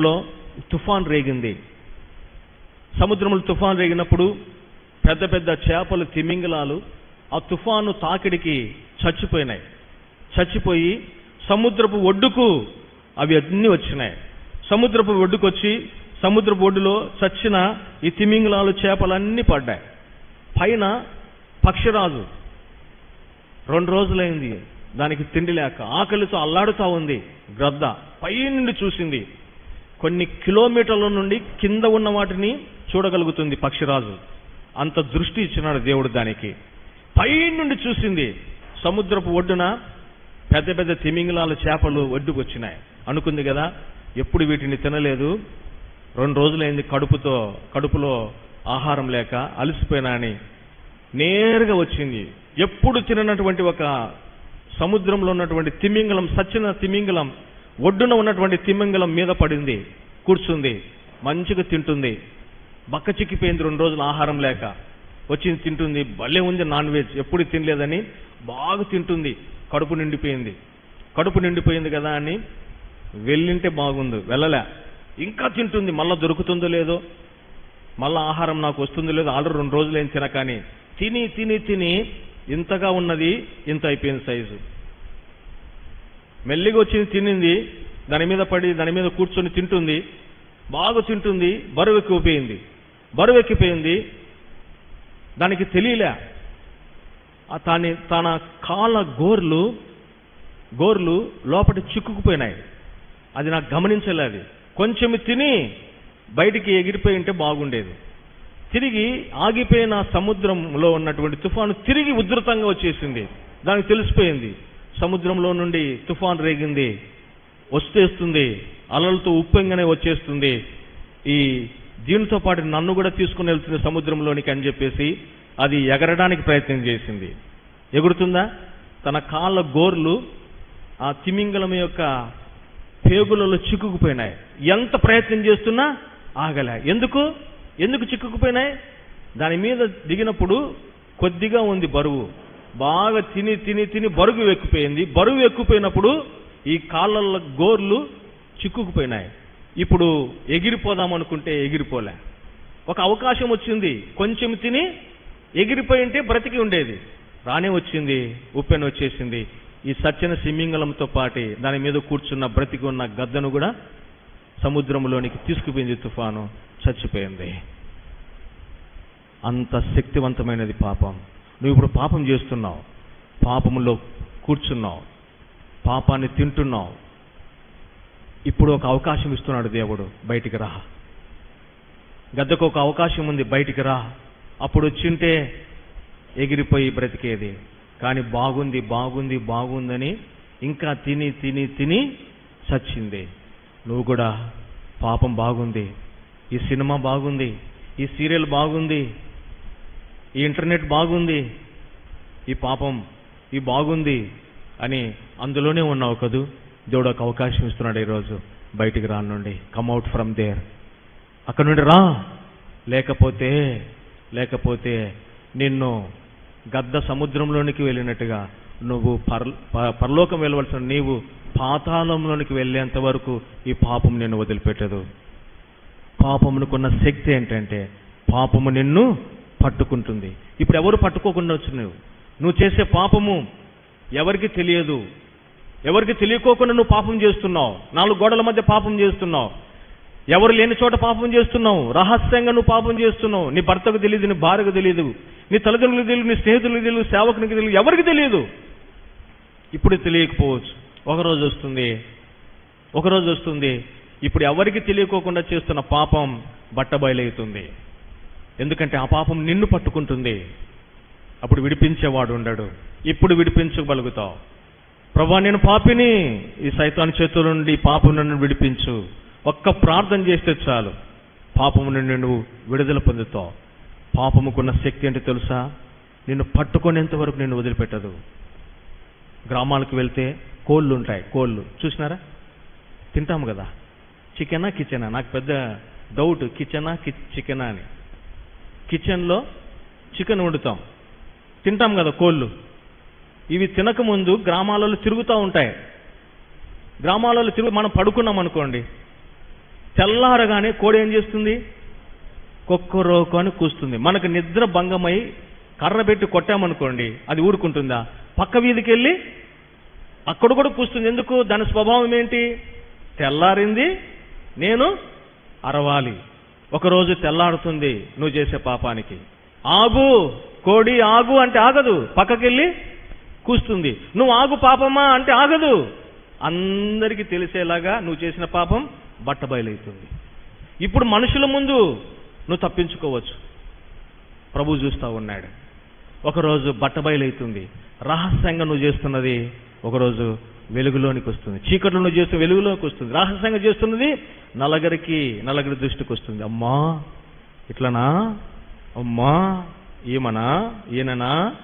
లో తుఫాన్ రేగింది. సముద్రంలో తుఫాన్ రేగినప్పుడు పెద్ద పెద్ద చేపలు తిమింగలాలు ఆ తుఫాను తాకిడికి చచ్చిపోయినాయి. చచ్చిపోయి సముద్రపు ఒడ్డుకు అవి అన్నీ వచ్చినాయి. సముద్రపు ఒడ్డుకు వచ్చి సముద్రపు ఒడ్డులో చచ్చిన ఈ తిమింగలాలు చేపలన్నీ పడ్డాయి. పైన పక్షిరాజు. రెండు రోజులైంది దానికి తిండి లేక ఆకలితో అల్లాడుతూ ఉంది గ్రద్ద. పై నుండి చూసింది కొన్ని కిలోమీటర్ల నుండి కింద ఉన్న వాటిని చూడగలుగుతుంది పక్షిరాజు. అంత దృష్టి ఇచ్చినాడు దేవుడు దానికి. పై నుండి చూసింది సముద్రపు ఒడ్డున పెద్ద పెద్ద తిమింగలాల చేపలు ఒడ్డుకు వచ్చినాయి అనుకుంది కదా ఎప్పుడు వీటిని తినలేదు. రెండు రోజులైంది కడుపుతో కడుపులో ఆహారం లేక అలసిపోయినా అని. నేరుగా వచ్చింది. ఎప్పుడు తిననటువంటి ఒక సముద్రంలో ఉన్నటువంటి తిమింగలం సచ్చిన తిమింగలం ఒడ్డున ఉన్నటువంటి తిమింగలం మీద పడింది కూర్చుంది మంచిగా తింటుంది. బక్క చిక్కిపోయింది రెండు రోజులు ఆహారం లేక. వచ్చింది తింటుంది భలే ఉంది నాన్ వెజ్ ఎప్పుడు తినలేదని బాగా తింటుంది కడుపు నిండిపోయింది. కడుపు నిండిపోయింది కదా అని వెళ్ళింటే బాగుంది వెళ్ళలే. ఇంకా తింటుంది మళ్ళీ దొరుకుతుందో లేదో. మళ్ళీ ఆహారం నాకు వస్తుందో లేదో ఆల్రెడీ రెండు రోజులు ఏం తినకాని తిని తిని తిని ఇంతగా ఉన్నది ఇంత అయిపోయింది సైజు. మెల్లిగా వచ్చింది తినింది దాని మీద పడి దాని మీద కూర్చొని తింటుంది బాగా తింటుంది బరువు ఎక్కిపోయింది బరువు ఎక్కిపోయింది దానికి తెలియలే. తాని తన కాళ్ళ గోర్లు గోర్లు లోపల చిక్కుకుపోయినాయి. అది నాకు గమనించలేదు కొంచెం తిని బయటికి ఎగిరిపోయి ఉంటే బాగుండేది. తిరిగి ఆగిపోయిన సముద్రంలో ఉన్నటువంటి తుఫాను తిరిగి ఉధృతంగా వచ్చేసింది. దానికి తెలిసిపోయింది. సముద్రంలో నుండి తుఫాన్ రేగింది వచ్చేస్తుంది అలలతో ఉప్పొంగనే వచ్చేస్తుంది. ఈ దీనితో పాటు నన్ను కూడా తీసుకుని వెళ్తుంది సముద్రంలోనికి అని చెప్పేసి అది ఎగరడానికి ప్రయత్నం చేసింది. ఎగురుతుందా? తన కాళ్ళ గోర్లు ఆ తిమింగలం యొక్క పేగులలో చిక్కుకుపోయినాయి. ఎంత ప్రయత్నం చేస్తున్నా ఆగలే. ఎందుకు? ఎందుకు చిక్కుకుపోయినాయి? దాని మీద దిగినప్పుడు కొద్దిగా ఉంది బరువు. బాగా తిని తిని తిని బరువు ఎక్కిపోయింది. బరువు ఎక్కుపోయినప్పుడు ఈ కాళ్ళ గోర్లు చిక్కుకుపోయినాయి. ఇప్పుడు ఎగిరిపోదాం అనుకుంటే ఎగిరిపోలే. ఒక అవకాశం వచ్చింది. కొంచెం తిని ఎగిరిపోయి ఉంటే బ్రతికి ఉండేది. రానే వచ్చింది. ఉప్పెన వచ్చేసింది. ఈ సత్యన సిమ్మింగలంతో పాటి దాని మీద కూర్చున్న బ్రతికి ఉన్న గద్దను కూడా సముద్రంలోనికి తీసుకుపోయింది తుఫాను. చచ్చిపోయింది. అంత శక్తివంతమైనది పాపం. నువ్వు ఇప్పుడు పాపం చేస్తున్నావు. పాపంలో కూర్చున్నావు. పాపాన్ని తింటున్నావు. ఇప్పుడు ఒక అవకాశం ఇస్తున్నాడు దేవుడు. బయటికి రా. గద్దకు ఒక అవకాశం ఉంది. బయటికి రా. అప్పుడు వచ్చింటే ఎగిరిపోయి బ్రతికేది. కానీ బాగుంది బాగుంది బాగుందని ఇంకా తిని తిని తిని చచ్చింది. నువ్వు కూడా పాపం బాగుంది. ఈ సినిమా బాగుంది. ఈ సీరియల్ బాగుంది. ఈ ఇంటర్నెట్ బాగుంది ఈ పాపం ఈ బాగుంది అని అందులోనే ఉన్నావు కదూ? దేవుడు ఒక అవకాశం ఇస్తున్నాడు ఈరోజు బయటికి రానుండి. కమ్అవుట్ ఫ్రమ్ దేర్ అక్కడ నుండి రా. లేకపోతే లేకపోతే నిన్ను గద్ద సముద్రంలోనికి వెళ్ళినట్టుగా నువ్వు పర్ ప- పరలోకం వెళ్ళవలసిన నీవు పాతాళంలోనికి వెళ్ళేంత వరకు ఈ పాపం నిన్ను వదిలిపెట్టదు. పాపమునుకున్న శక్తి ఏంటంటే పాపము నిన్ను పట్టుకుంటుంది. ఇప్పుడు ఎవరు పట్టుకోకుండా వచ్చి నువ్వు నువ్వు చేసే పాపము ఎవరికి తెలియదు. ఎవరికి తెలియకోకుండా నువ్వు పాపం చేస్తున్నావు. నాలుగు గోడల మధ్య పాపం చేస్తున్నావు. ఎవరు లేని చోట పాపం చేస్తున్నావు? రహస్యంగా నువ్వు పాపం చేస్తున్నావు. నీ భర్తకు తెలియదు నీ భార్యకు తెలియదు నీ తల్లిదండ్రులకు తెలియదు నీ స్నేహితులకు తెలియదు సేవకునికి తెలియదు ఎవరికి తెలియదు? ఇప్పుడు తెలియకపోవచ్చు. ఒకరోజు వస్తుంది. ఒకరోజు వస్తుంది. ఇప్పుడు ఎవరికి తెలియకోకుండా చేస్తున్న పాపం బట్టబయలవుతుంది ఎందుకంటే ఆ పాపం నిన్ను పట్టుకుంటుంది. అప్పుడు విడిపించేవాడు ఉండడు. ఇప్పుడు విడిపించగలుగుతావు. ప్రభా నేను పాపిని. ఈ సైతాన్ చేతుల నుండి పాపం నన్ను విడిపించు. ఒక్క ప్రార్థన చేస్తే చాలు. పాపము నుండి నువ్వు విడుదల పొందుతావు. పాపముకున్న శక్తి ఏంటో తెలుసా? నిన్ను పట్టుకునేంత వరకు నిన్ను వదిలిపెట్టదు. గ్రామాలకు వెళ్తే కోళ్ళు ఉంటాయి. కోళ్ళు. చూసినారా? తింటాము కదా. చికెనా కిచెనా? నాకు పెద్ద డౌట్. కిచెనా కి చికెనా అని. కిచెన్లో చికెన్ వండుతాం. తింటాం కదా కోళ్ళు. ఇవి తినకముందు గ్రామాలలో తిరుగుతూ ఉంటాయి. గ్రామాలలో తిరుగు మనం పడుకున్నాం అనుకోండి. తెల్లారగానే కోడి ఏం చేస్తుంది? కుక్కరోకు అని కూస్తుంది. మనకు నిద్ర భంగమై కర్ర పెట్టి కొట్టామనుకోండి అది ఊరుకుంటుందా? పక్క వీధికి వెళ్ళి అక్కడ కూడా కూస్తుంది. ఎందుకు? దాని స్వభావం ఏంటి? తెల్లారింది నేను అరవాలి. ఒకరోజు తెల్లాడుతుంది నువ్వు చేసే పాపానికి. ఆగు కోడి ఆగు అంటే ఆగదు పక్కకెళ్ళి కూస్తుంది. నువ్వు ఆగు పాపమా అంటే ఆగదు. అందరికీ తెలిసేలాగా నువ్వు చేసిన పాపం బట్టబయలవుతుంది ఇప్పుడు మనుషుల ముందు నువ్వు తప్పించుకోవచ్చు. ప్రభు చూస్తూ ఉన్నాడు. ఒకరోజు బట్టబయలవుతుంది రహస్యంగా నువ్వు చేస్తున్నది ఒకరోజు వెలుగులోనికి వస్తుంది. చీకట్లో చేస్తూ వెలుగులోకి వస్తుంది. రహస్యంగా చేస్తున్నది నలగరికి నలగరి దృష్టికి వస్తుంది. అమ్మా ఇట్లనా? అమ్మా ఈమనా? ఈయననా?